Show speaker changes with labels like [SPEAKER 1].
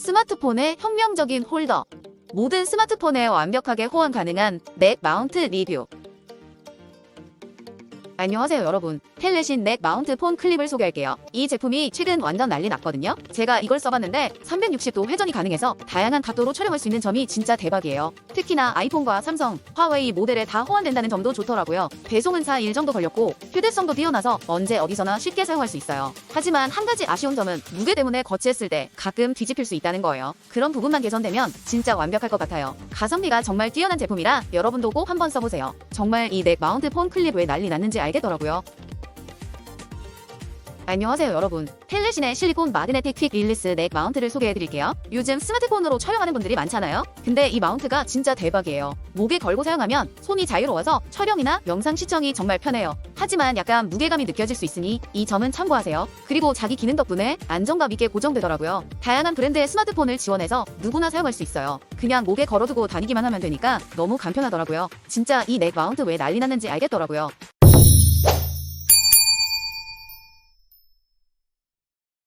[SPEAKER 1] 스마트폰의 혁명적인 홀더. 모든 스마트폰에 완벽하게 호환 가능한 넥 마운트 리뷰. 안녕하세요 여러분. 텔레신 넥 마운트 폰 클립을 소개할게요. 이 제품이 최근 완전 난리 났거든요. 제가 이걸 써봤는데 360도 회전이 가능해서 다양한 각도로 촬영할 수 있는 점이 진짜 대박이에요. 특히나 아이폰과 삼성, 화웨이 모델에 다 호환된다는 점도 좋더라고요. 배송은 4일 정도 걸렸고 휴대성도 뛰어나서 언제 어디서나 쉽게 사용할 수 있어요. 하지만 한 가지 아쉬운 점은 무게 때문에 거치했을 때 가끔 뒤집힐 수 있다는 거예요. 그런 부분만 개선되면 진짜 완벽할 것 같아요. 가성비가 정말 뛰어난 제품이라 여러분도 꼭 한번 써보세요. 정말 이 넥 마운트 폰 클립 왜 난리 났는지 알겠더라고요. 안녕하세요 여러분. 텔레신의 실리콘 마그네틱 퀵 릴리스 넥 마운트를 소개해드릴게요. 요즘 스마트폰으로 촬영하는 분들이 많잖아요. 근데 이 마운트가 진짜 대박이에요. 목에 걸고 사용하면 손이 자유로워서 촬영이나 영상 시청이 정말 편해요. 하지만 약간 무게감이 느껴질 수 있으니 이 점은 참고하세요. 그리고 자기 기능 덕분에 안정감 있게 고정되더라고요. 다양한 브랜드의 스마트폰을 지원해서 누구나 사용할 수 있어요. 그냥 목에 걸어두고 다니기만 하면 되니까 너무 간편하더라고요. 진짜 이 넥 마운트 왜 난리 났는지 알겠더라고요